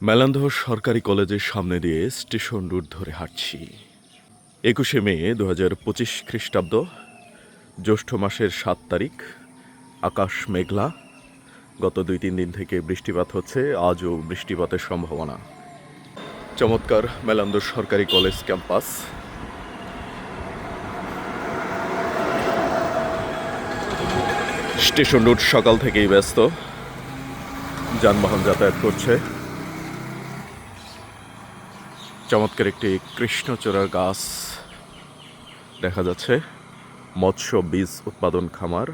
মেলান্দহ সরকারি কলেজের সামনে দিয়ে স্টেশন রুট ধরে হাঁটছি। একুশে মে দু হাজার পঁচিশ খ্রিস্টাব্দ, জ্যৈষ্ঠ মাসের সাত তারিখ, আকাশ মেঘলা। গত দুই তিন দিন থেকে বৃষ্টিপাত হচ্ছে, আজও বৃষ্টিপাতের সম্ভাবনা। চমৎকার মেলান্দ সরকারি কলেজ ক্যাম্পাস। স্টেশন রুট সকাল থেকেই ব্যস্ত। যানবাহন যাতায়াত করছে। চমৎকার একটি কৃষ্ণচূড়া গাছ দেখা যাচ্ছে। মৎস্য, বীজ উৎপাদন, খামার,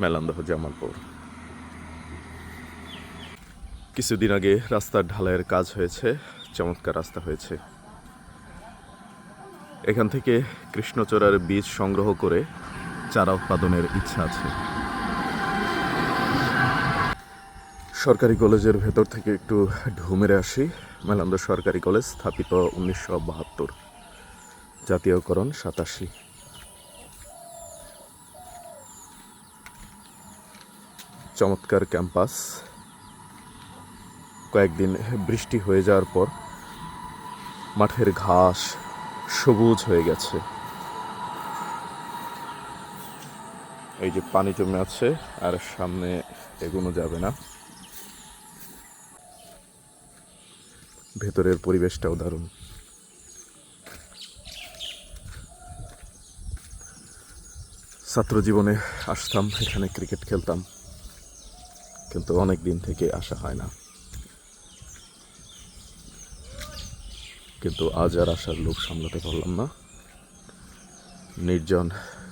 মেলান্দহ, জামালপুর। কিছুদিন আগে রাস্তার ঢালাইয়ের কাজ হয়েছে, চমৎকার রাস্তা হয়েছে। এখান থেকে কৃষ্ণচূড়ার বীজ সংগ্রহ করে চারা উৎপাদনের ইচ্ছা আছে। সরকারি কলেজের ভেতর থেকে একটু ঢু মেরে আসি। মেলান্দ সরকারি কলেজ স্থাপিত উনিশশো বাহাত্তর। জাতীয়করণ সাতাশি। চমৎকার ক্যাম্পাস। কয়েকদিন বৃষ্টি হয়ে যাওয়ার পর মাঠের ঘাস সবুজ হয়ে গেছে। এই যে পানি জমে আছে, আর সামনে এগোনো যাবে না। ভেতরের পরিবেশটাও দারুণ ছাত্র জীবনে আসতাম, এখানে ক্রিকেট খেলতাম। কিন্তু অনেক দিন থেকে আসা হয় না। কিন্তু আজ আর আসার লোক সামলাতে পারলাম না। নির্জন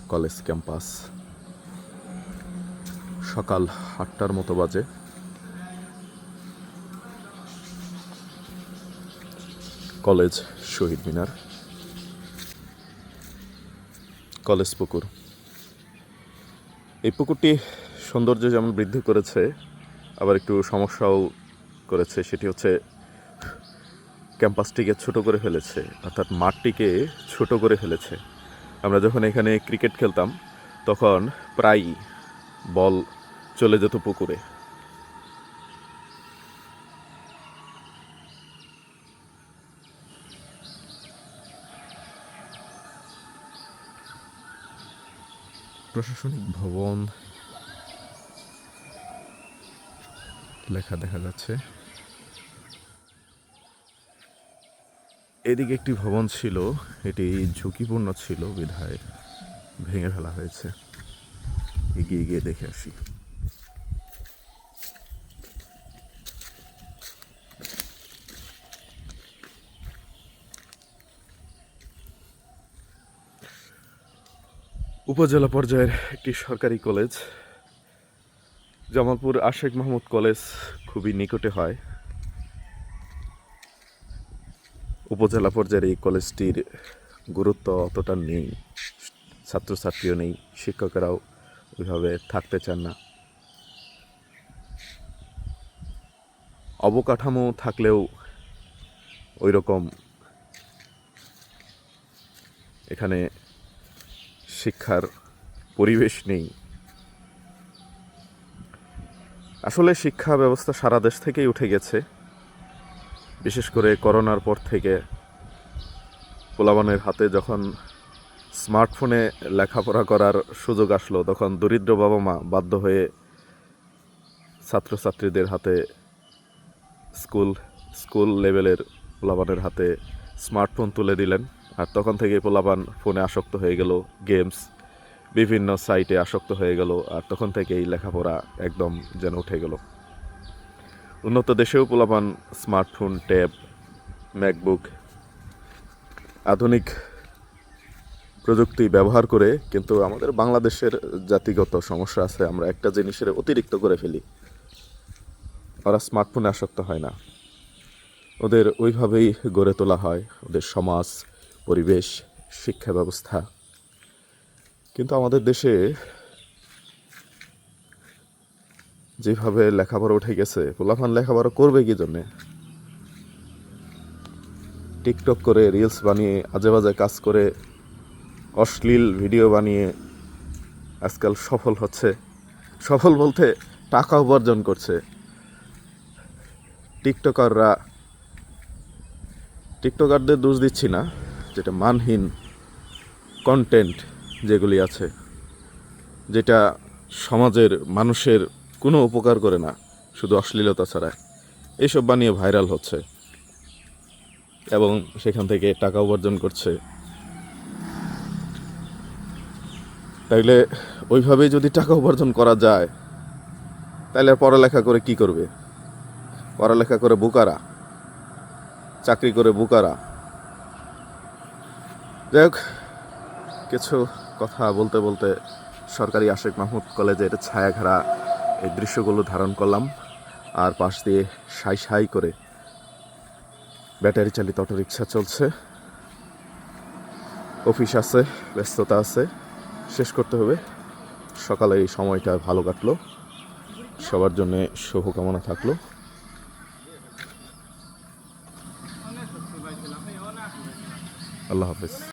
কলেজ ক্যাম্পাস। সকাল আটটার মতো বাজে। কলেজ শহীদ মিনার। কলেজ পুকুর। এই পুকুরটি সৌন্দর্য যেমন বৃদ্ধি করেছে, আবার একটু সমস্যাও করেছে, সেটি হচ্ছে ক্যাম্পাসটিকে ছোট করে ফেলেছে, অর্থাৎ মাঠটিকে ছোট করে ফেলেছে। আমরা যখন এখানে ক্রিকেট খেলতাম, তখন প্রায়ই বল চলে যেত পুকুরে। প্রশাসনিক ভবন। লেখা দেখা যাচ্ছে। এদিকে একটি ভবন ছিল, এটি ঝুঁকিপূর্ণ ছিল বিধায় ভেঙে ফেলা হয়েছে। এগিয়ে গিয়ে দেখে আসি। উপজেলা পর্যায়ের একটি সরকারি কলেজ, জামালপুর আশেক মাহমুদ কলেজ খুবই নিকটে হয়। উপজেলা পর্যায়ের এই কলেজটির গুরুত্ব অতটা নেই, ছাত্রছাত্রীও নেই, শিক্ষকেরাও ওইভাবে থাকতে চান না। অবকাঠামো থাকলেও ওই রকম এখানে শিক্ষার পরিবেশ নেই। আসলে শিক্ষা ব্যবস্থা সারা দেশ থেকেই উঠে গেছে। বিশেষ করে করোনার পর থেকে পোলাবানের হাতে যখন স্মার্টফোনে লেখাপড়া করার সুযোগ আসলো, তখন দরিদ্র বাবা মা বাধ্য হয়ে ছাত্রছাত্রীদের হাতে স্কুল স্কুল লেভেলের পোলাবানের হাতে স্মার্টফোন তুলে দিলেন। আর তখন থেকে পোলাপান ফোনে আসক্ত হয়ে গেল গেমস বিভিন্ন সাইটে আসক্ত হয়ে গেল, আর তখন থেকেই লেখাপড়া একদম যেন উঠে গেল। উন্নত দেশেও পোলাপান স্মার্টফোন ট্যাব ম্যাকবুক আধুনিক প্রযুক্তি ব্যবহার করে কিন্তু আমাদের বাংলাদেশের জাতিগত সমস্যা আছে, আমরা একটা জিনিসের অতিরিক্ত করে ফেলি। ওরা স্মার্টফোনে আসক্ত হয় না। ওদের ওইভাবেই গড়ে তোলা হয়, ওদের সমাজ পরিবেশ, শিক্ষা ব্যবস্থা। কিন্তু আমাদের দেশে যেভাবে লেখাপড়া উঠে গেছে পোলাফান লেখাপড়া করবে কি জন্যে? টিকটক করে রিলস বানিয়ে, আজে বাজে কাজ করে, অশ্লীল ভিডিও বানিয়ে আজকাল সফল হচ্ছে। সফল বলতে টাকা উপার্জন করছে। টিকটকাররা, টিকটকারদের দোষ দিচ্ছি না। যেটা মানহীন কন্টেন্ট যেগুলি আছে, যেটা সমাজের মানুষের কোনো উপকার করে না, শুধু অশ্লীলতা ছাড়া। এইসব বানিয়ে ভাইরাল হচ্ছে এবং সেখান থেকে টাকা উপার্জন করছে। তাইলে ওইভাবে যদি টাকা উপার্জন করা যায় তাহলে পড়ালেখা করে কি করবে? পড়ালেখা করে বুকারা, চাকরি করে বুকারা যাই হোক কিছু কথা বলতে বলতে সরকারি আশেক মাহমুদ কলেজের ছায়াঘেরা এই দৃশ্যগুলো ধারণ করলাম আর পাশ দিয়ে সাই সাই করে ব্যাটারি চালিত অটোরিকশা চলছে। অফিস আছে, ব্যস্ততা আছে, শেষ করতে হবে। সকালে এই সময়টা ভালো কাটলো। সবার জন্য শুভকামনা থাকল। আল্লাহ হাফিজ।